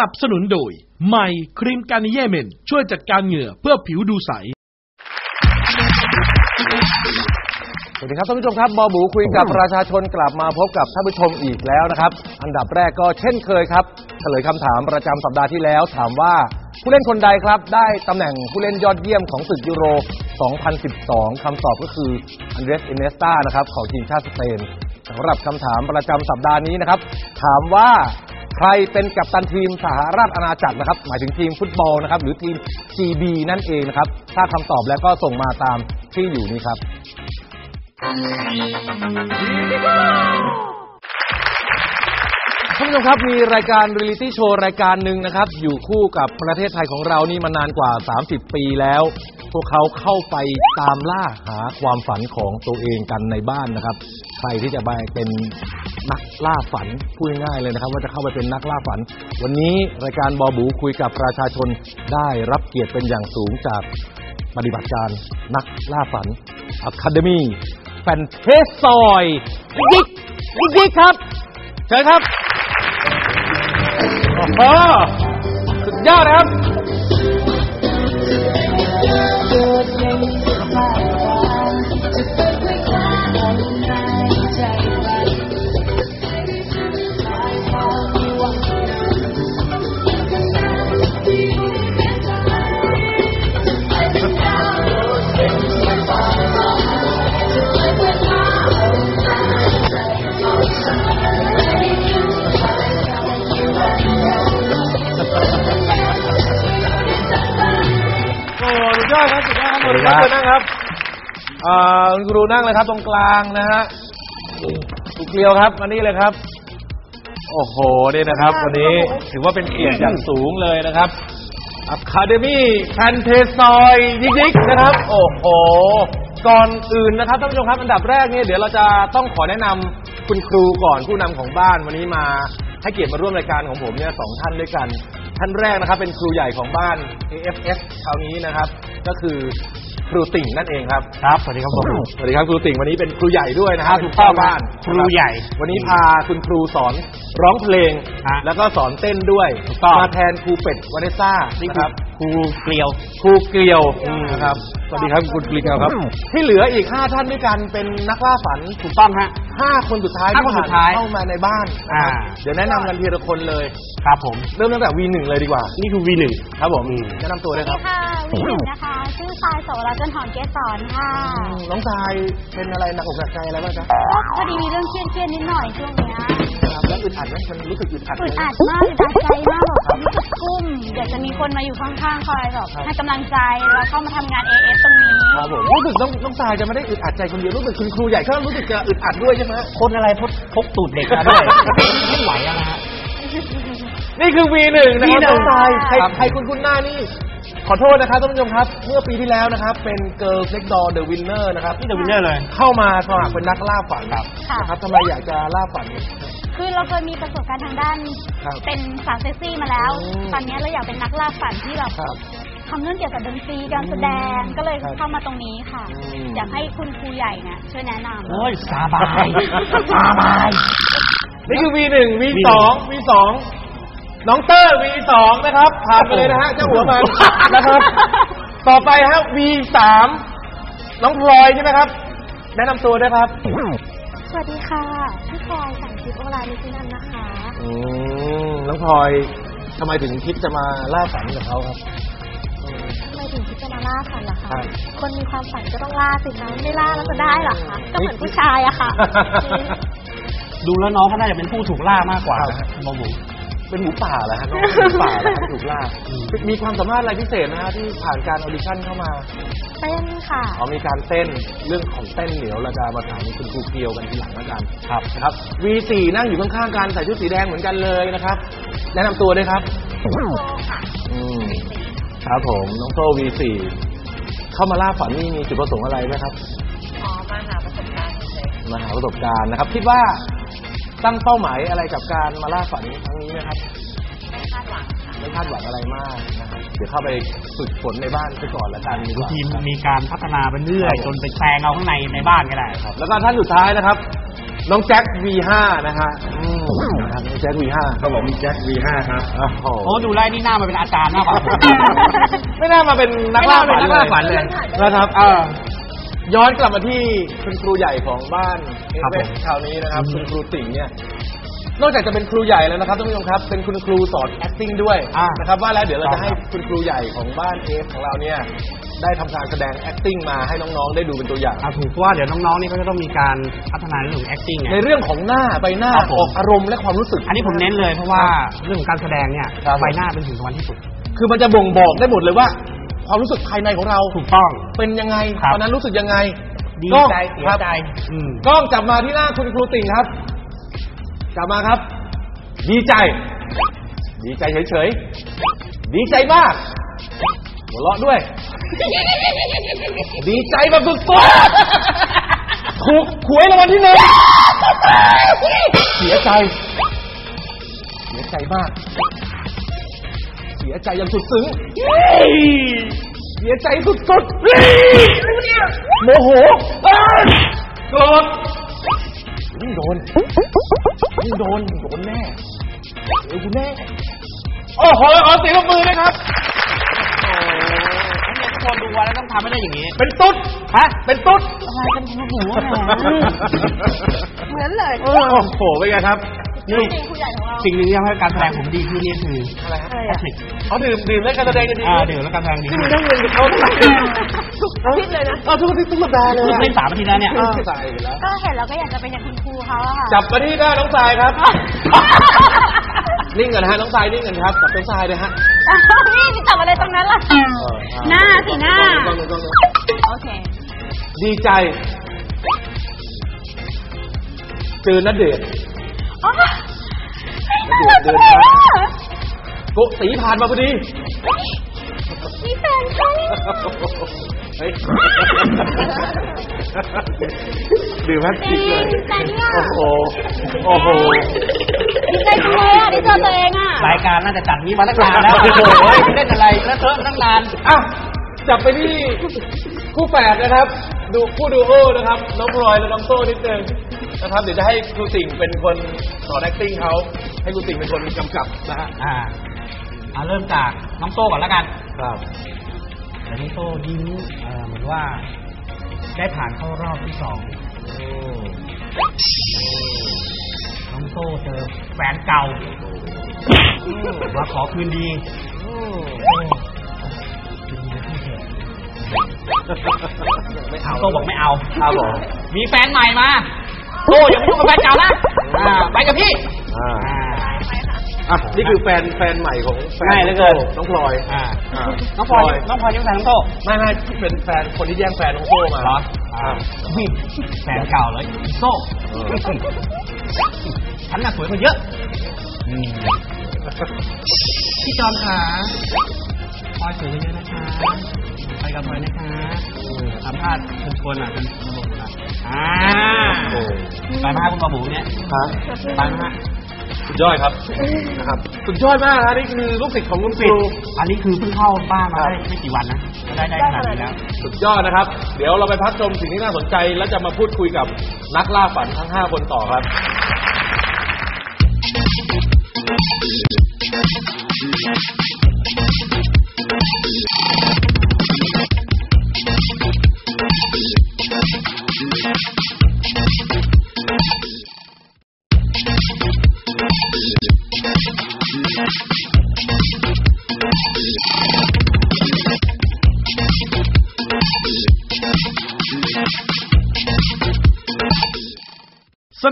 นับสนุนโดยใหม่ครีมการนิเยเมน ช่วยจัดการเหงื่อเพื่อผิวดูใส สวัสดีครับท่านผู้ชมครับบอบูคุยกับประชาชนกลับมาพบกับท่านผู้ชมอีกแล้วนะครับ อันดับแรกก็เช่นเคยครับเฉลยคำถามประจำสัปดาห์ที่แล้ว ถามว่าผู้เล่นคนใดครับได้ตำแหน่งผู้เล่นยอดเยี่ยมของศึกยูโร 2012 คำตอบก็คืออันเดรสอินเนสตานะครับของทีมชาติสเปนสำหรับคำถามประจำสัปดาห์นี้นะครับ ถามว่า ใครเป็นกัปตันทีมสหราชอาณาจักรนะครับ หมายถึงทีมฟุตบอลนะครับ หรือทีม GB นั่นเองนะครับ ถ้าคำตอบแล้วก็ส่งมาตามที่อยู่นี้ครับ ท่านผู้ชมครับมีรายการเรียลิตี้โชว์รายการหนึ่งนะครับ อยู่คู่กับประเทศไทยของเรานี่มานานกว่า 30 ปีแล้ว พวกเขาเข้าไปตามล่าหาความฝันของตัวเองกันในบ้านนะครับ ใครที่จะไปเป็นนักล่าฝันพูดง่ายๆเลยนะครับ ว่าจะเข้าไปเป็นนักล่าฝัน วันนี้รายการบอบูคุยกับประชาชนได้รับเกียรติเป็นอย่างสูงจากปฏิบัติการนักล่าฝัน Academy แฟนเทสซอยยิกยิกยิกครับเชิญครับ โอ้โหสุดยอดนะครับ ครับสุดยอดครับสวัสดีครับเชิญนั่งครับอ่าคุณครูนั่งเลยครับตรงกลางนะฮะครูเกลียวครับมานี่เลยครับ โอ้โหนี่นะครับ วันนี้ถือว่าเป็นเกียรติอย่างสูงเลยนะครับอะคาเดมี่แพนเทซอยยิกๆนะครับ โอ้โห ก่อนอื่นนะครับท่านผู้ชมครับ อันดับแรกเนี่ยเดี๋ยวเราจะต้องขอแนะนำคุณครูก่อนผู้นำของบ้านวันนี้มาให้เกียรติมาร่วมรายการของผมเนี่ยสองท่านด้วยกัน ท่านแรกนะครับ เป็นครูใหญ่ของบ้าน AFS คราวนี้นะครับ ก็คือครูติ่งนั่นเองครับครับสวัสดีครับผมสวัสดีครับครูติ่งวันนี้เป็นครูใหญ่ด้วยนะคครัรับบถูกต้องบ้านครูใหญ่ วันนี้พาคุณครูสอนร้องเพลงฮะแล้วก็สอนเต้นด้วยถูกต้องมาแทนครูเป็ดวาเนสซ่านี่นะคืคอรับ ครูเกลียวครูเกลียวนะครับสวัสดีครับคุณเกลียวครับ ที่เหลืออีก 5 ท่านด้วยกันเป็นนักล่าฝันถูกต้องฮะ5คนสุดท้ายห้าคนสุดท้ายที่ผ่นเข้ามาในบ้านนะครับอ่าเดี๋ยวแนะนำกันทีละคนเลยครับผมเริ่มตั้งแต่ V1 เลยดีกว่า นี่คือ V1 ครับผมอืมแนะนำตัวด้วยครับค่ะวิหนึ่งนะคะชื่อทรายโสรจันหอมเกสรค่ะน้องทรายเป็นอะไรหนักอกหนักใจอะไรบ้างจ๊ะก็พอดีมีเรื่องเครียดๆนิดหน่อยช่วงเนี้ยครับแล้วอึดอัดไหมมันรู้สึกอึดอัดไหมอึดอัดมากอึดอัดใจมากแบบรู้สึกกุ้มอยากจะมีคนมาอยู่ข้างๆ คอยแบบครับให้กำลังใจแล้วเข้ามาทำงาน AF ตรงนี้ ครับผมรู้สึกน้องน้องทรายจะไม่ได้อึดอัดใจคนเดียวรู้สึกคุณครูใหญ่ก็รู้สึกจะอึดอัดด้วยใช่ไหมคนอะไรพกพกตูดเด็กมาด้วย ไม่ไหวอะนะฮะ นี่คือ V1 นะครับ V1 น้องทรายใครครับ ใครคุณคุณหน้านี่ ขอโทษนะครับท่านผู้ชมครับ เมื่อปีที่แล้วนะครับ เป็น Girl Next Door The Winner นะครับ นี่ The Winner เลย เข้ามาสมัครเป็นนักล่าฝันค่ะ นะครับทำไมอยากจะล่าฝัน คือเราเคยมีประสบการณ์ทางด้าน ครับเป็นสาวเซ็กซี่มาแล้ว อืม ตอนนี้เราอยากเป็นนักล่าฝันที่แบบครับ ทำเรื่องเกี่ยวกับดนตรีการแสดงก็เลยครับเข้ามาตรงนี้ค่ะ อืม อยากให้คุณครูใหญ่เนี่ยช่วยแนะนำ โอ้ยสบายสบาย นี่คือ V1 V2 V2 น้องเตอร์ V2 นะครับผ่านไปเลยนะฮะเจ้าหัวมันนะครับ ต่อไปฮะ V3 น้องพลอยใช่ไหมครับ แนะนำตัวด้วยครับ สวัสดีค่ะ พี่พลอยสังคิดโอลาลิซินันนะคะ อืมน้องพลอยทำไมถึงคิดจะมาล่าฝันกับเขาครับ ทำไมถึงคิดจะมาล่าฝันล่ะครัคะบคนมีความฝันก็ต้องล่าสิคะไม่ล่าแล้วจะได้เหรอคะ ก็เหมือนผู้ชายอะค่ะ ดูแล้วน้องเขาน่าจะเป็นผู้ถูกล่ามากกว่าบอบู เป็นหมูป่าเหรอฮะน้องเป็นหมูป่าเหรอฮะถูกล่า มีความสามารถอะไรพิเศษนะฮะที่ผ่านการออดิชั่นเข้ามาเต้นค่ะอ๋อมีการเต้นเรื่องของเต้นเหนียวเราจะมาถามคุณครูเกียวกันทีหลังแล้วกันครับนะครับ V4 นั่งอยู่ข้างๆกันใส่ชุดสีแดงเหมือนกันเลยนะครับ แนะนำตัวด้วยครับ อืมครับผมน้องโซ่ V4 เข้ามาล่าฝันนี่มีจุดประสงค์อะไรไหมครับ อ๋อมาหาประสบการณ์เฉยมาหาประสบการณ์นะครับ คิดว่า ตั้งเป้าหมายอะไรกับการมาล่าฝันครั้งนี้ไหมครับไม่คาดหวังค่ะไม่คาดหวังอะไรมากนะครับเดี๋ยวเข้าไปฝึกฝนในบ้านไปก่อนละกันดีกบางว่าทีมีการพัฒนาไปเรื่อยจนไปแซงเอาข้างในในบ้านก็ได้ ครับแล้วก็ท่านสุดท้ายนะครับ น้องแจ็ค V5 นะฮะอืมนะฮะครับน้องแจ็ค V5 ครับผมแจ็ค V5 ครับโอ้โหโอ้ดูไล่นี่หน้ามาเป็นอาจารย์มากกว่าไม่น่ามาเป็นนักไม่ล่าน่าฝันเป็นนักล่าฝันเลย นะครับ เออ ย้อนกลับมาที่คุณครูใหญ่ของบ้านเอครับเวผม คราวนี้นะครับ คุณครูติ่งเนี่ยนอกจากจะเป็นครูใหญ่แล้วนะครับท่านผู้ชมครับ เป็นคุณครูสอน acting ด้วยอ่านะครับว่าแล้วเดี๋ยวเราครัจะบให้คุณครูใหญ่ของบ้านเอฟของเราเนี่ยได้ทำการแสดง acting มาให้น้องๆ ได้ดูเป็นตัวอย่างเอาถูกเพราะว่าเดี๋ยวน้องๆนี่เขาจะต้องมีการพัฒนาในเรื่องของ acting ไง ในเรื่องของหน้าใบหน้าครับผม ออกอารมณ์และความรู้สึก อันนี้ผมเน้นเลยเพราะว่าเรื่องของการแสดงเนี่ยครับ ใบหน้าเป็นสิ่งสำคัญที่สุด คือมันจะบ่งบอกได้หมดเลยว่า ความรู้สึกภายในของเราถูกต้องเป็นยังไงครับตอนนั้นรู้สึกยังไงดีกล้องใจเสียครับใจอืม กล้องจับมาที่หน้าคุณครูติ่งครับ จับมาครับ ดีใจ ดีใจเฉยๆ ดีใจมาก หัวเราะด้วย ดีใจแบบสุดๆถูกหวยรางวัลที่หนึ่งเสียใจ เสียใจมากเสียใจอย่างสุดซึ้งเสียใจสุดๆโมโหโกรธยิ่งโดนยิ่งโดนโดนแน่เดี๋ยวกูแน่โอ้โหขอเสียงปรบมือด้วยครับทุกคนดูวันแล้วต้องทำให้ได้อย่างนี้ เป็นตุ๊ดฮะ เป็นตุ๊ดอะไรกันของหนูอะแหมเหมือนเลย โอ้โหเป็นไงครับ นี่จริงครูใหญ่ของเราสิ่งหนึ่งที่ทำให้การแสดงผมดีขึ้นนี่คืออะไรครับอะไรแพอะทริกเขาดื่มดื่มแล้วการแสดงจะดีอ่าขึ้นเดี๋ยวแล้วการแสดงดีนี่ขึ้มึนงได้เงินกับเขาทุกอาทิตย์คิดเลยนะเอาทุกอาทิตย์ทุกสัปดาห์เลยเล่นสามอาทิตย์แล้วเนี่ยใส่ไปแล้วก็เห็นเราก็อยากจะเป็นอย่างคุณครูเขาอะค่ะจับมาที่หน้าน้องทรายครับนิ่งก่อนนะฮะน้องทรายนิ่งก่อนครับจับน้องทรายเลยฮะนี่มีจับอะไรตรงนั้นล่ะหน้าสิหน้าต้องต้องต้องโอเคดีใจเจอณเดช น์อ๋อเดินเดินครับโกสีผ่านมาพอดี มีแฟนเขาเฮ้ยดื่มแพทริกเลยดีใจเนี่ยโอ้โหโอ้โหดีใจจังเลยอะได้เจอตัวเองอะ รายการน่าจะจัดนี้มาตั้งนานแล้วโอ้โหเล่นอะไรแล้วเถอะตั้งนานอะจับไปที่คู่แฝดนะครับ ดูคู่ดูโอนะครับ น้องพลอยและน้องโซ่นิดนึง นะครับเดี๋ยวจะให้ครูติ่งเป็นคนสอน acting เขาให้ครูติ่งเป็นคนกำกับนะฮะอ่าเอาเริ่มจากน้องโต้ก่อนแล้วกันครับแต่น้องโต้ยิ้มเอ่อเหมือนว่า ได้ผ่านเข้ารอบที่สองน้องโต้เจอแฟนเก่ามาขอคืนดีโอ้คืนดีกับพี่เถอะไม่เอาโต้บอกไม่เอา ครับผมมีแฟนใหม่มา โต้อย่าไปยุ่งกับแฟนเก่านะอ่าไปกับพี่อ่าอ่าอะนี่คือแฟนแฟนใหม่ของแฟนง่ายเหลือเกินน้องพลอยอ่าอ่าน้องพลอยน้องพลอยยังแฟนน้องโต้ไม่ไม่เป็นแฟนคนที่แย่งแฟนน้องโซ่มาเหรออ่านี่แฟนเก่าเลยอีโซ่เออฉันน่ะสวยกว่าเยอะพี่จอมขาพลอยสวยกว่าเยอะนะคะไปกับพลอยนะคะสัมภาษณ์คุณชวนอะคุณระบบ อะอ่าโอ้ไปมาคุณระบุเนี่ยครับไปมาสุดยอดครับนะครับสุดยอดมากนะนี่คือลูกศิษย์ของคุณคปิดรูอันนี้คือเพิ่งเข้าบ้านมาได้ไม่กี่วันนะได้ได้ขนาดนี้แล้วสุดยอดนะครับ เดี๋ยวเราไปพักชมสิ่งที่น่าสนใจ แล้วจะมาพูดคุยกับนักล่าฝันทั้ง 5 คนต่อครับส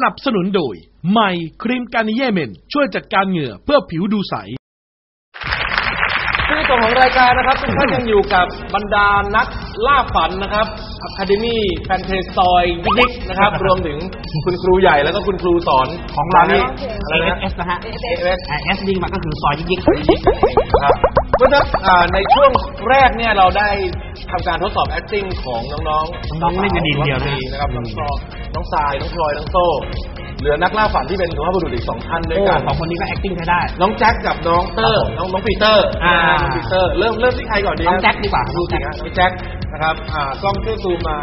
นับสนุนโดย ใหม่ครีมการนิเยเมน ช่วยจัดการเหงื่อเพื่อผิวดูใส ชื่อตัวของรายการนะครับทุกท่านยังอยู่กับบรรดานักล่าฝันนะครับอะคาเดมี่แฟนเทซอยยิกๆนะครับ รวมถึงคุณครูใหญ่แล้วก็คุณครูสอนของเรานี่อะไรนะ AS นะฮะ AS อ่า S นี่มันก็คือซอยยิกครับเพราะฉะนั้นอ่าในช่วงแรกเนี่ยเราได้ทำการทดสอบ acting ของน้องๆน้องๆเล่นกันดีเดียวนะ นะครับน้องซอน้องทรายน้องพลอยน้องโซ่ เหลือนักล่าฝันที่เป็นสุภาพบุรุษอีกสองท่านด้วยโอ้กันสองคนนี้ก็ acting ใช้ได้ น้องแจ็คกับน้องเตอร์ครับผมน้องน้องปีเตอร์อ่าน้องปีเตอร์ เริ่มเริ่มที่ใครก่อนดีน้องแจ็คดีกว่าดูสิฮะน้องแจ็คนะครับอ่ากล้องช่วยซูมมา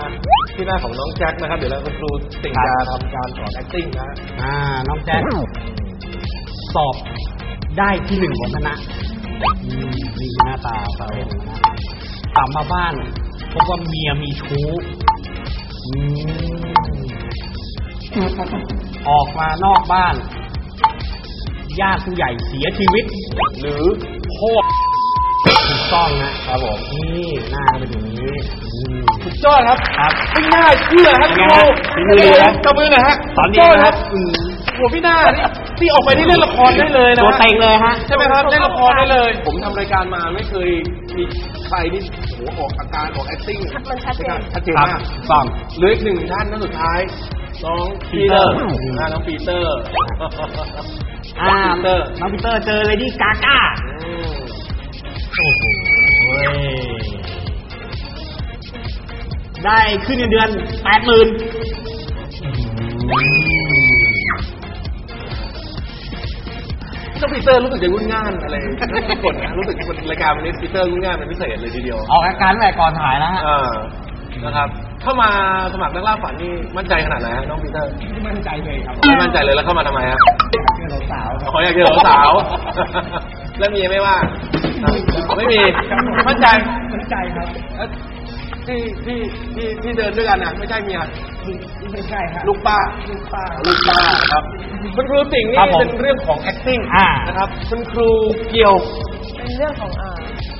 ที่หน้าของน้องแจ็คนะครับ เดี๋ยวเราคุณครูติ่งจะทำการสอน acting นะฮะอ่าน้องแจ็คสอบได้ที่หนึ่งของคณะอืมนี่หน้าตาสาวเอกของคณะกลับมาบ้านพบว่าเมียมีชู้อืม ออกมานอกบ้าน ญาติผู้ใหญ่เสียชีวิต หรือโคตรถูกต้องนะครับผมนี่หน้าก็เป็นอย่างนี้อืมสุดยอดครับครับไม่น่าเชื่อครับเป็นคไงรูฮะฝีมือดีนะตบมือหน่อยฮะตอนนี้สุดยดนะครับอืมโหัวพี่หน้านี่ที่ออกไปนี่เล่นละครได้เลยนะตัวเต็งเลยฮะใช่ไหมครับเล่นละครได้เลย ผมทำรายการมาไม่เคยมีใครนี่โหออกอาการออก acting มันชัดเจนชัดเจนครับมากต้องเหลืออีกหนึ่งท่านท่านสุดท้าย น้องปีเตอร์อ่าน้องปีเตอร์อ่าปีเตอร์น้องปีเตอร์เจอเลยที่กาก้าอืมโอ้โหได้ขึ้นเงินเดือนแปดหมื่นน้องปีเตอร์รู้สึกจะงุ่นง่านอะไรทุกคนนะรู้สึกรายการวันนี้ปีเตอร์งุ่นง่านเป็นพิเศษเลยทีเดียวออกอาการตั้งแต่ก่อนถ่ายแล้วฮะอ่านะครับ เข้ามาสมัครนักล่าฝันนี่มั่นใจขนาดไหนฮะน้องปีเตอร์ไม่มั่นใจเลยครับไม่มั่นใจเลยแล้วเข้ามาทำไมฮะเพื่อนสาวขออยากเจอสาวๆแล้วมีไม่ว่าไม่มีมั่นใจมั่นใจครับเอ้ยที่ที่ที่ที่เดินด้วยกันน่ะไม่ใช่เมียไม่ใช่ฮะลูกป้าลูกป้าลูกป้าครับคุณครูติ่งนี่ครับผมเป็นเรื่องของ acting อ่านะครับคุณครูเกี่ยวเป็นเรื่องของอ่า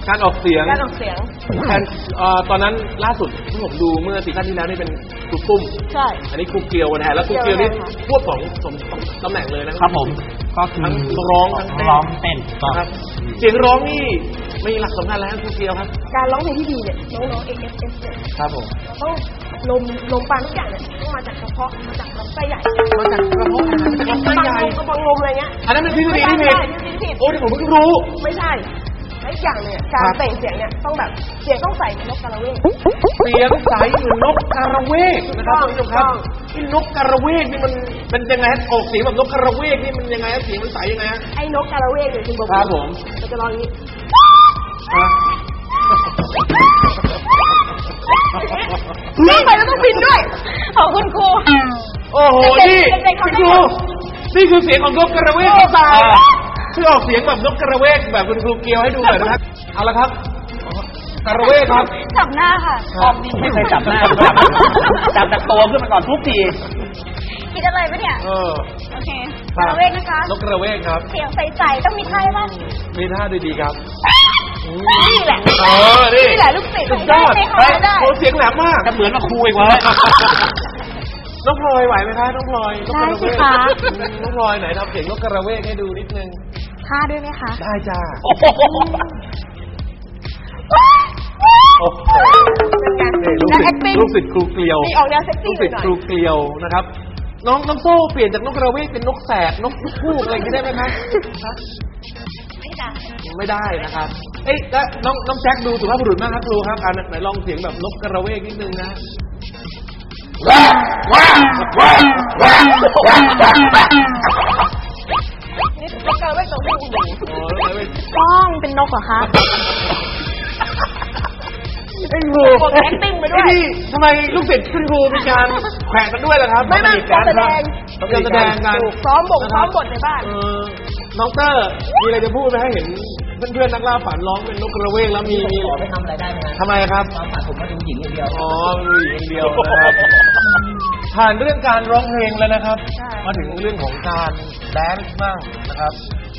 การออกเสียงการออกเสียงแทนเอ่อตอนนั้นล่าสุดที่ผมดูเมื่อซีซั่นที่แล้วนี่เป็นครูปุ้ม ใช่ อันนี้ครูเกียวนะฮะแล้วครูเกียวนี่เกียวค่ะควบสองสองสองตำแหน่งเลยนะครับผม ก็คือทั้งร้องทั้งเต้นร้องเต้นก็นะครับ เสียงร้องนี่มีหลักสำคัญแล้วครูเกียวครับ การร้องเพลงที่ดีเนี่ยน้องๆ AFS เนี่ยครับผมต้องลมลมปานทุกอย่างเนี่ยต้องมาจากกระเพาะมาจากลำไส้ใหญ่มาจากกระเพาะอาหารมาจากลำไส้ใหญ่กระบังลมอะไรเงี้ยอันนั้นเป็นทฤษฎีไม่ที่ใช่ผิดไม่ใช่ทฤษฎีที่ผิดโอ้ที่ผมเพิ่งรู้ไม่ใช่ และอีกอย่างเนี่ยการครับเปล่งเสียงเนี่ยต้องแบบเสียงต้องใส่เป็นนกกระเวก เสียงใสเหมือนนกกระเวกนะครับท่านผู้ชมครับต้องที่นกกระเวกนี่มันเป็นยังไงฮะออกเสียงแบบนกกระเวกนี่มันยังไงฮะเสียงมันใสยังไงฮะ ไอ้นกกระเวกเนี่ยคุณบอกครับผม มันจะร้องอย่างนี้นี่ไปแล้วต้องบินด้วย ของคุณครู โอ้โหเด็นี่กๆเด็กๆเขาคุณได้ครูนี่คือเสียงของนกกระเวกที่ตาย อ่าคือออกเสียงแบบนกกระเวกแบบคุณครูเกียวให้ดูหน่อยนะครับ เอาละครับกระเวกครับ จับหน้าค่ะครับไม่เคยจับหน้าจับจับจากตัวขึ้นมาก่อนทุกทีคิดอะไรปะเนี่ย เออ โอเคครักบระเวกนะคะนกกระเวกครับ เสียงใสๆต้องมีท่าบ้างมีท่าดีๆครับนี่แหละ เออ นี่นี่แหละลูกศิษย์สุดยอดได้เฮ้ยได้โอ้เสียงแหลมมากจะเหมือนมาคุยกว่าน้องพลอยไหวไหมคะน้องพลอยนกกได้ระเวสิกคะอืมน้องพลอยไหนทำเสียงนกกระเวกให้ดูนิดนึง ท่าด้วยไหมคะ ได้จ้าโอ้โหโอ้โหเป็นไงนี่ลูกและศิษย์ acting ลูกศิษย์ครูเกลียว มีออกแนวเซ็กลูซี่กหศิษย์น่ครูอยเกลียวนะครับ น้องน้องโซ่เปลี่ยนจากนกกระเวกเป็นนกแสกนกพูกอะไรอย่างนี้ได้ไหมคะๆไม่ได้ไม่ได้นะครับ เอ้ยแล้วน้องน้องแจ็คดูสุภาพบุรุษมากครับครูครับอ่าไหนลองเสียงแบบนกกระเวกนิดนึงนะนี่นกกระเวกตรงที่คุณดู โอ้นกกระเวกต้องเป็นนกเหรอคะไอ้ครูกด acting ไปด้วย นี่ทำไมลูกศิษย์คุณครูมีการแขวะกันด้วยล่ะครับไม่ไม่การแสดงการแสดงกันซ้อมบทซ้อมบทในบ้าน เออน้องเตอร์มีอะไรจะพูดไหมให้เห็นเพื่อนๆนักล่าฝันร้องเป็นนกกระเวกแล้วมีมีขอไปทำอะไรได้ไหมทำไมครับ ความฝันผมมาดูหญิงอย่างเดียว อ๋อมีอย่างเดียวนะครับ ผ่านเรื่องการร้องเพลงแล้วนะครับ ใช่ มาถึงเรื่องของการแดนซ์บ้างนะครับ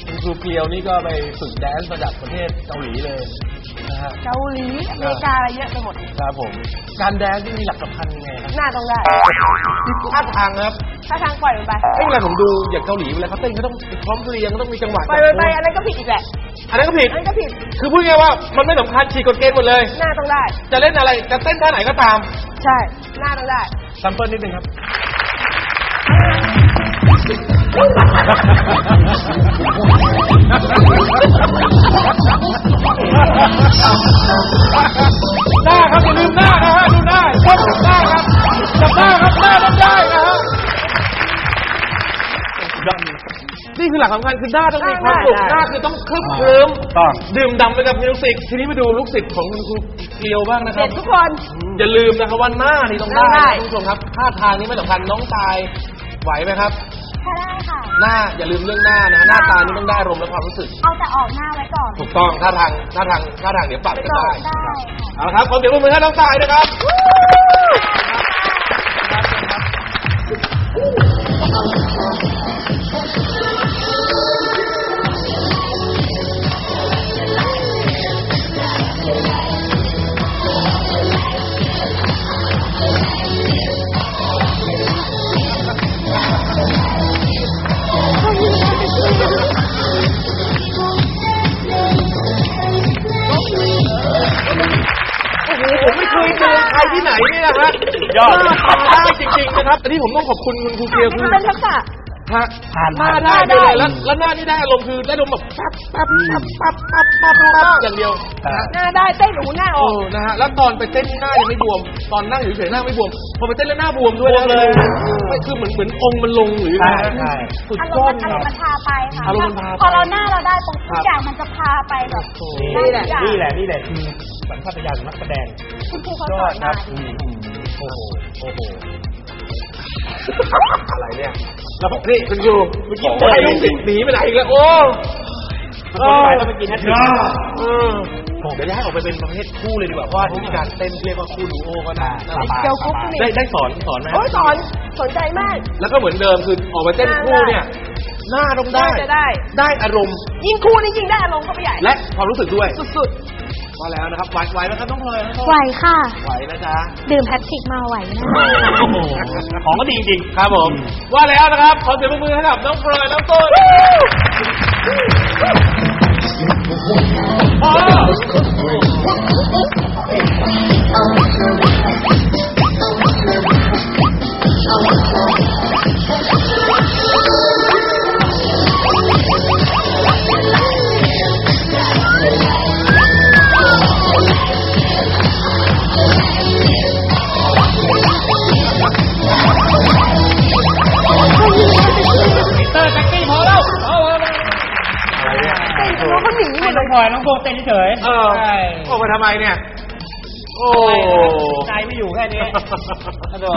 คุณครูเกลียวนี่ก็ไปฝึกแดนซ์มาจากประเทศเกาหลีเลย นะฮะเกาหลีอเมริกาอะไรเยอะไปหมดครับผม การแดนซ์นี่มีหลักสำคัญยังไงครับหน้าต้องได้ท่าทางครับถ้าทางปล่อยมันไปเอ้ยเวลาผมดูอย่างเกาหลีเวลาเขาเต้นเขาต้องพร้อมเพรียงเขาต้องมีจังหวะปล่อยมันไปอันนั้นก็ผิดอีกแหละอันนั้นก็ผิดอันนั้นก็ผิด คือพูดง่ายๆว่ามันไม่สำคัญฉีกกฎเกณฑ์หมดเลย หน้าต้องได้ จะเล่นอะไรจะเต้นท่าไหนก็ตาม ใช่ หน้าต้องได้ซัมเปิลนิดนึงครับ หน้าครับอย่าลืมหน้านะฮะดูหน้าต้อบหน้าครับจับหน้าครับหน้าต้องได้นะฮะนี่คือหลักสำคัญคือหน้าต้องมีความสุขหน้าคือต้องเคลิบเคลิ้มต้องดื่มด่ำไปกับมิวสิกทีนี้มาดูลูกศิษย์ของคุณครูเกลียวบ้างนะคเด็รับทุกคน อย่าลืมนะครับว่าหน้านี่ต้องได้ได้นะคุณผู้ชมครับท่าทางนี้ไม่สำคัญน้องตายไหวไหมครับ หน้าอย่าลืมเรื่องหน้านะ หน้าตานี่ต้องได้อารมณ์และความรู้สึก เอาแต่ออกหน้าไว้ก่อนถูกต้องท่าทางท่าทางท่าทางเดี๋ยวปรับกันได้ได้ค่ะเอาละครับขอเสียงปรบมือให้น้องสายนะครับโนะครับอันนี้ผมต้องขอบคุณคุณครูเกียวคือเป็นทักษะฮะผ่านหน้าได้เลยแล้วแล้วหน้านี่ได้อารมณ์คือได้อารมณ์แบบปั๊บปั๊บปั๊บปั๊บปั๊บปั๊บปั๊บอย่างเดียวนะฮะหน้าได้เต้นหูหน้าอโอ้อกนะฮะแล้วตอนไปเต้นหน้ายังไม่บวม ตอนนั่งอยู่เฉยๆหน้าไม่บวมพอไปเต้นแล้วหน้าบวมด้วยบวมเลยไม่คือเหมือนเหมือนองค์มันลงหรือใช่ไงใช่สุดอารยอมดณ์คมันรับมันพาไปค่ะอารมณ์มันพาไปพอเราหน้าเราได้ปุ๊บครัทุบกอย่างมันจะพาไปแบบนี่แหละได้ทุกอย่างนี่แหละนี่แหละคือสัญชาตญาณของนักแสดงคุณครูเขายสออดนครัมาบอืมโอ้โหโอ้โห อะไรเนี่ยแล้วผมนี่คุณครูเมื่อกี้โอ้ยลูกศิษย์หนีไปไหนอีกแล้ว โอ้คนไปต้องไปกินแฮตทริกเออเดี๋ยวจะให้ออกไปเป็นประเภทคู่เลยดีกว่าเพราะว่าวิธีการเต้นเรียกว่าคู่ดูโอก็ได้สบายเกียวกุ๊บนี่ได้ได้สอนสอนไหมโอ้ยสอนสนใจมาก แล้วก็เหมือนเดิมคือออกมาเต้นคู่เนี่ยหน้าต้องได้น่าจะได้ ได้อารมณ์ ยิ่งคู่นี่ยิ่งได้อารมณ์เข้าไปใหญ่ และความรู้สึกด้วย สุด มาแล้วนะครับไหวไหวไหมครับน้องพลอยน้องพลอยไหวค่ะ ไหวนะจ๊ะดื่มแพทริกมาไหวนะโอ้โหของก็ดีจริงครับผม ว่าแล้วนะครับขอเสียงปรบมือให้กับน้องพลอยน้องต้นพอเตอ เต้นเฉยเออใช่ออกมาทำไมเนี่ย โอ้ใจไม่อยู่แค่นี้โอ้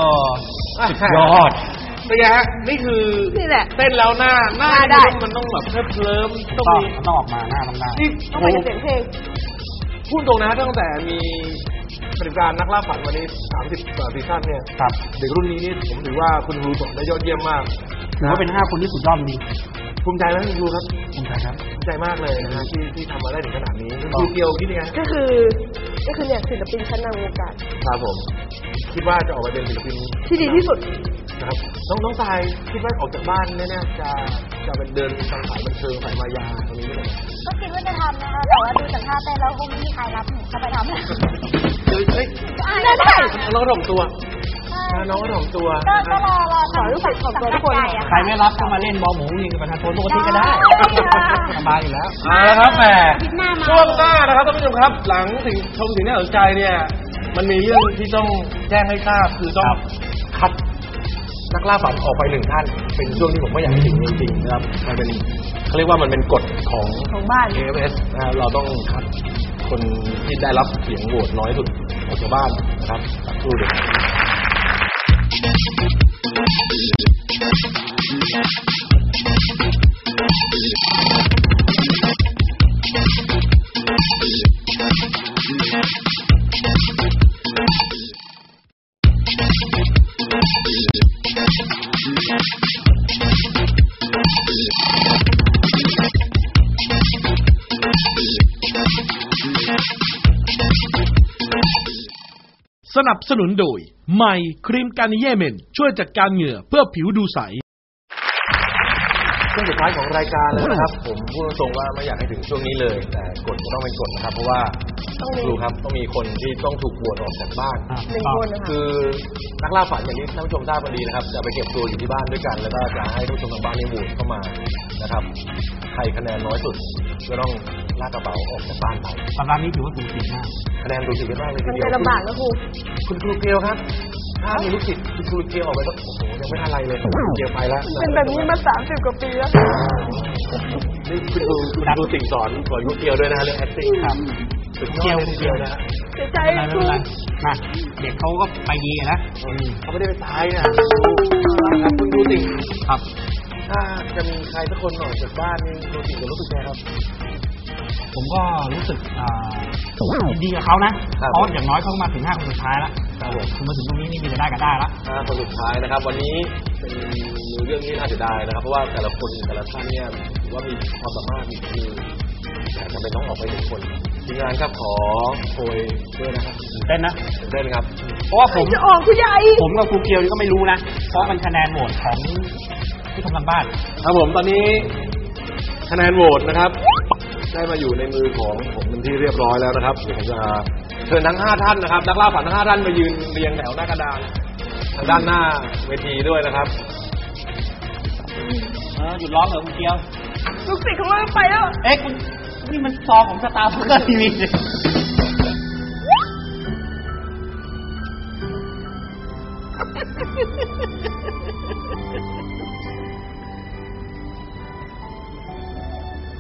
ยอดเป็นไงฮะนี่คือนี่แหละเต้นแล้วหน้าหน้าหน้าได้มันต้องแบบเคลิบเคลิ้มต้องต้องมีต้องออกมาหน้าต้องได้นี่ต้องโอ้ไปโหกับเสียงเพลงพูดตรงนะตั้งแต่มีปฏิบัติการนักล่าฝันวันนี้ 30กว่าซีซั่นเนี่ยครับเด็กรุ่นนี้นี่ผมถือว่าคุณครูสอนได้ยอดเยี่ยมมากถือว่าเป็นห้าคนที่สุดยอดจริง ภูมิใจไหมคุณครูครับภูมิใจครับภูมิใจมากเลยนะฮะที่ที่ทำมาได้ถึงขนาดนี้คุณครูเกียวคิดยังไงก็คือก็คือเนี่ยศิลปินชั้นนำวงการครับผมคิดว่าจะออกมาเป็นศิลปินที่ดีที่สุดนะครับน้องน้องทรายคิดว่าออกจากบ้านเนี่ยจะจะเป็นเดินทางสายบันเทิงสายมายาตรงนี้ไหมก็คิดว่าจะทำนะคะแต่ว่าดูจากท่าเต้นแล้วคงไม่มีใครรับหนูเข้าไปทำเฮ้ยเฮ้ยได้ได้น้องก็ถ่อมตัว นะน้องก็ถ่อมตัวก็นะคก็รับรอรอขอรู้สึกของตัวทุกคนใครไม่รับก็มาเล่นบอลหมูนี่กับประชาชนปกติก็ได้สบายอยู่แล้วเอาละครับแหมอาทิตย์หน้ามาช่วงหน้านะครับท่านผู้ชมครับ หลังถึงชมถึงน่าสนใจเนี่ย มันมีเรื่องที่ต้องแจ้งให้ทราบคือต้องคัดนักล่าฝันออกไปหนึ่งท่าน เป็นช่วงที่ผมไม่อยากให้ถึงจริงๆนะครับมันเป็นเขาเรียกว่ามันเป็นกฎของของบ้าน AFS นะฮะเราต้องคัดคนที่ได้รับเสียงโหวตน้อยสุดของชาวบ้านนะครับสักครู่เดีย นับสนุนโดยใหม่ครีมการนิเยเมน ช่วยจัดการเหงื่อเพื่อผิวดูใสช่วงสุดท้ายของรายการแล้วนะครับ ผมพูดตรงๆว่าไม่อยากให้ถึงช่วงนี้เลย แต่กฎก็ต้องเป็นกฎนะครับ เพราะว่า ดูครับต้องมีคนที่ต้องถูกบวชออกจากบ้าน หนึ่งคนนะคะคือนักล่าฝันอย่างที่ท่านผู้ชมทราบกันดีนะครับ จะไปเก็บตัวอยู่ที่บ้านด้วยกัน แล้วก็จะให้ท่านผู้ชมทางบ้านนี่โหวตเข้ามานะครับ ใครคะแนนน้อยสุดก็ต้องลากกระเป๋าออกจากบ้านไปสัปดาห์นี้ถือว่าสูสีมากคะแนนดูสิกันมากเลยทีมันเดียจะวลำบากนะครูคุณครูเกลียวครับ ถ้ามีลูกศิษย์คุณครูเกลียวออกไปก็โอ้โหยังไม่ทันไรเลยคุณครูเกลียวไปแล้วเป็นแบบนี้มาสามสิบกว่าปีแล้ว นี่คุณครูคุณครูติ่งสอนสอนครูเกลียวด้วยนะฮะเรื่อง acting ครับ สุดยอดเลยทีเดียวนะฮะเสียใจไม่เป็นไรครูไม่เป็นไรมาเด็กเขาก็ไปดีนะเขาไม่ได้ไปตายนะครับคุณครูติ่งครับ ถ้าจะมีใครสักคนออกจากบ้านนี่ครูติ่งจะรู้สึกไงครับ ผมก็รู้สึกอ่ายินดีกับเขานะครับเพราะอย่างน้อยเขาก็มาถึงห้าคนสุดท้ายแล้วครับผมคือมาถึงตรงนี้นี่มีแต่ได้ก็ได้ละห้าคนสุดท้ายนะครับ วันนี้เป็นเรื่องที่น่าเสียดายนะครับ เพราะว่าแต่ละคนแต่ละท่านเนี่ยถือว่ามีความสามารถมีคือ แต่จำเป็นต้องออกไปหนึ่งคนทีมงานครับขอโพยด้วยนะครับตื่นเต้นนะตื่นเต้นครับ เพราะว่าผมจะออกผู้ใหญ่ผมกับครูเกียวนี่ก็ไม่รู้นะ เพราะมันคะแนนโหวตของผู้ทำการบ้าน ครับผมตอนนี้คะแนนโหวตนะครับ ได้มาอยู่ในมือของผมเป็นที่เรียบร้อยแล้วนะครับเดี๋ยวผมจะเชิญทั้งห้าท่านนะครับนักล่าฝันทั้งห้าท่านมายืนเรียงแถวหน้ากระดานทางด้านหน้าเวทีด้วยนะครับเออหยุดร้องเหรอคุณเกียว ลูกศิษย์ของเราไปแล้ว เอ๊ะคุณ นี่มันซองของสตาร์พักเกอร์ทีวีเลย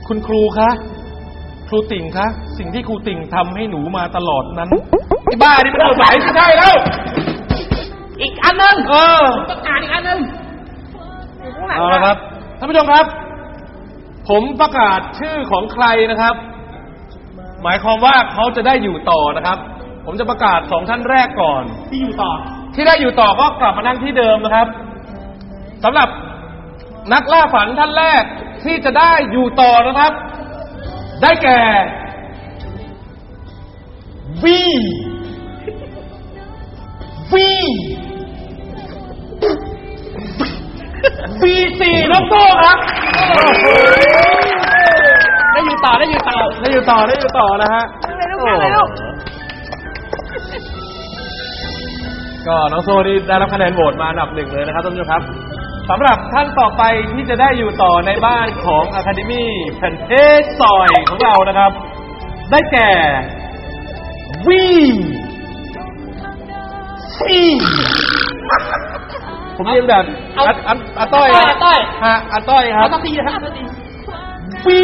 คุณครูคะ ครูติ่งคะ สิ่งที่ครูติ่งทำให้หนูมาตลอดนั้นไอ้บ้านี่เป็นกฎหมายไม่ใช่แล้ว อีกอันหนึงเออต้องการอีกอันหนึงอยู่ข้างหลังเอาละครับ ท่านผู้ชมครับ ผมประกาศชื่อของใครนะครับ หมายความว่าเขาจะได้อยู่ต่อนะครับ ผมจะประกาศสองท่านแรกก่อน ที่อยู่ต่อ ที่ได้อยู่ต่อก็กลับมานั่งที่เดิมนะครับสำหรับนักล่าฝันท่านแรกที่จะได้อยู่ต่อนะครับ ได้แก่วีวี วีสี่น้องโต้ครับได้อยู่ต่อได้อยู่ต่อได้อยู่ต่อได้อยู่ต่อนะฮะนั่งเลยลูกนั่งเลยลูกก็น้องโซนี่ได้รับคะแนนโหวตมาอันดับหนึ่งเลยนะครับท่านผู้ชมครับสำหรับท่านต่อไปที่จะได้อยู่ต่อในบ้านของ Academy แผ่นเทศซอยของเรานะครับ ได้แก่วีซี ผมเรียนแบบอัดอัดอัดต้อยอาต้อย ฮะอัดต้อยครัเอาบต้องตีนะครับต้องตีวี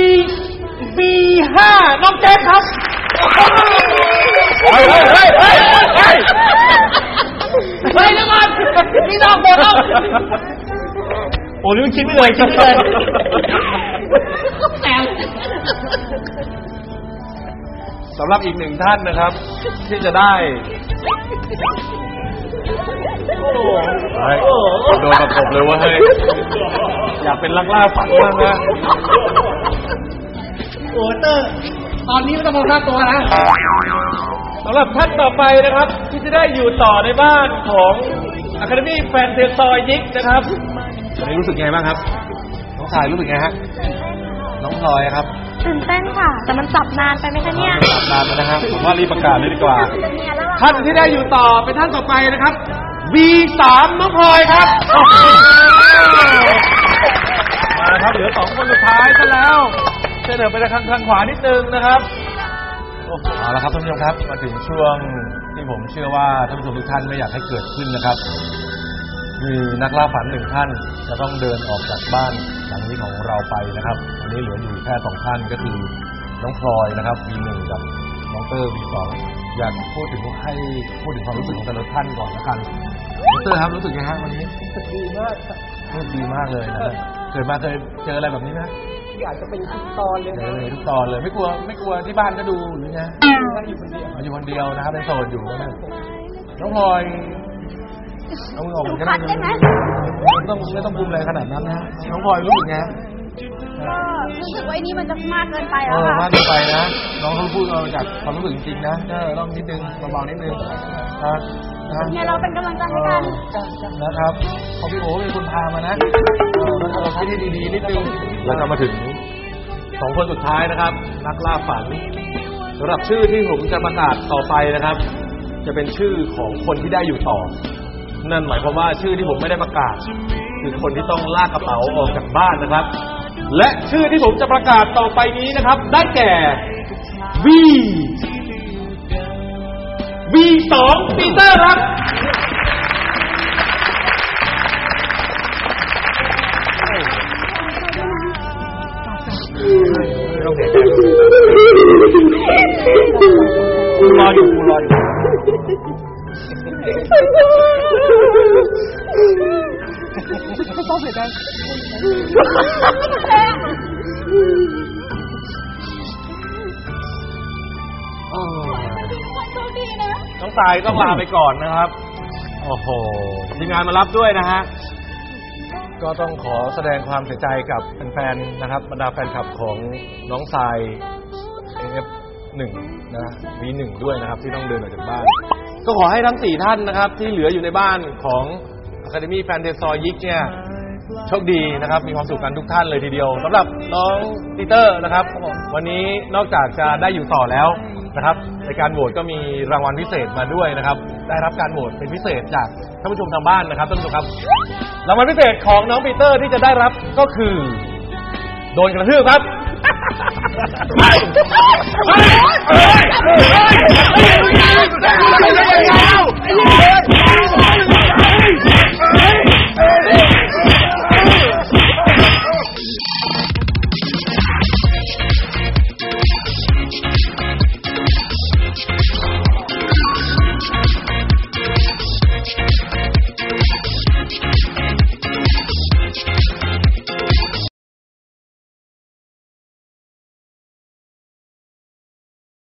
วีห้าน้องแจ็คครับเฮ้ยเฮ้ยเฮ้ยเฮ้ยเฮ้ยเฮ้ยแล้วก่อนนี่นอกบทแล้วโอ้นี่มันคิดไม่เลยคิดไม่เลยแซวสำหรับอีกหนึ่งท่านนะครับ ที่จะได้ เฮ้โดนประกบเลยว่าเฮ้ยอยากเป็นลักล่าฝันบ้างนะโอเตอร์ ตอนนี้ไม่ต้องมองค่าตัวนะสำหรับท่านต่อไปนะครับ ที่จะได้อยู่ต่อในบ้านของ Academy แฟนเทซอยยิกนะครับตอนนี้รู้สึกไงบ้างครับ น้องชายรู้สึกไงฮะ น้องพลอยครับ ตื่นเต้นค่ะ แต่มันสับนานไปไหมคะเนี่ยตามมานะครับผมว่ารีบประกาศเลยดีกว่าเนี่ยแล้ว ท่านที่ได้อยู่ต่อเป็นท่านต่อไปนะครับ V3 น้องพลอยครับ มาครับเหลือสองคนสุดท้ายซะแล้วเชิญเดินไปทางทางขวานิดนึงนะครับโอ้โหเอาละครับท่านผู้ชมครับมาถึงช่วงที่ผมเชื่อว่าท่านผู้ชมทุกท่านไม่อยากให้เกิดขึ้นนะครับ มีนักล่าฝันหนึ่งท่านจะต้องเดินออกจากบ้านหลังนี้ของเราไปนะครับวันนี้เหลืออยู่แค่สองท่านก็คือน้องพลอยนะครับ V1 กับน้องเตอร์ V2 อยากพูดถึงให้พูดถึงความรู้สึกของแต่ละท่านก่อนละกันน้องเตอร์ครับรู้สึกยังไงฮะวันนี้ดีมากค่ะรู้สึกดีมากเลยนะฮะเกิดมาเคยเจออะไรแบบนี้ไหมอยากจะเป็นทุกตอนเลยเจอเลยทุกตอนเลยไม่กลัวไม่กลัวที่บ้านก็ดูหรือไงอยู่คนเดียวอ๋ออยู่คนเดียวนะครับเป็นโสดอยู่นะน้องพลอยเอามือออกก็ได้นะไม่ต้องไม่ต้องภูมิอะไรขนาดนั้นนะน้องพลอยรู้สึกไงก็ รู้สึกว่าไอ้นี่มันจะมากเกินไปเอแล้วอค่ะ มากเกินไปนะ น้องเขาพูดเอาจากความรู้สึกจริงๆนะเออต้องนิดนึงเบาๆนิดนึงนะนะเนี่ยเราเป็นกำลังใจให้กัน นะครับขอพี่โอ๋เป็นคนพามานะเออแล้วเราคิดให้ดีๆนิดนึง แล้วก็มาถึงสองคนสุดท้ายนะครับ นักล่าฝันสำหรับชื่อที่ผมจะประกาศต่อไปนะครับ จะเป็นชื่อของคนที่ได้อยู่ต่อ นั่นหมายความว่าชื่อที่ผมไม่ได้ประกาศ คือคนที่ต้องลากกระเป๋าออกจากบ้านนะครับ และชื่อที่ผมจะประกาศต่อไปนี้นะครับ ได้แก่ V V สองปีเตอร์ครับไม่ต้อยใจคุณรออยู่ คุณรออยู่โชคดีนะ น้องตายก็ลาไปก่อนนะครับ โอ้โหทีมงานมารับด้วยนะฮะ ก็ต้องขอแสดงความเสียใจกับแฟนๆ นะครับ บรรดาแฟนคลับของน้องทราย AF1 นะ V1 ด้วยนะครับ ที่ต้องเดินออกจากบ้าน ก็ขอให้ทั้ง 4 ท่านนะครับ ที่เหลืออยู่ในบ้านของ Academy Fan d e s o y ยิกเนี่ยโชคดีนะครับ มีความสุขกันทุกท่านเลยทีเดียวสำหรับน้องปีเตอร์นะครับ วันนี้นอกจากจะได้อยู่ต่อแล้วนะครับ ในการโหวตก็มีรางวัลพิเศษมาด้วยนะครับ ได้รับการโหวตเป็นพิเศษจากท่านผู้ชมทางบ้านนะครับท่านผู้ชมครับรางวัลพิเศษของน้องปีเตอร์ที่จะได้รับก็คือ โดนกระทืบครับเฮ้ยเฮ้ยเฮ้ย Hey!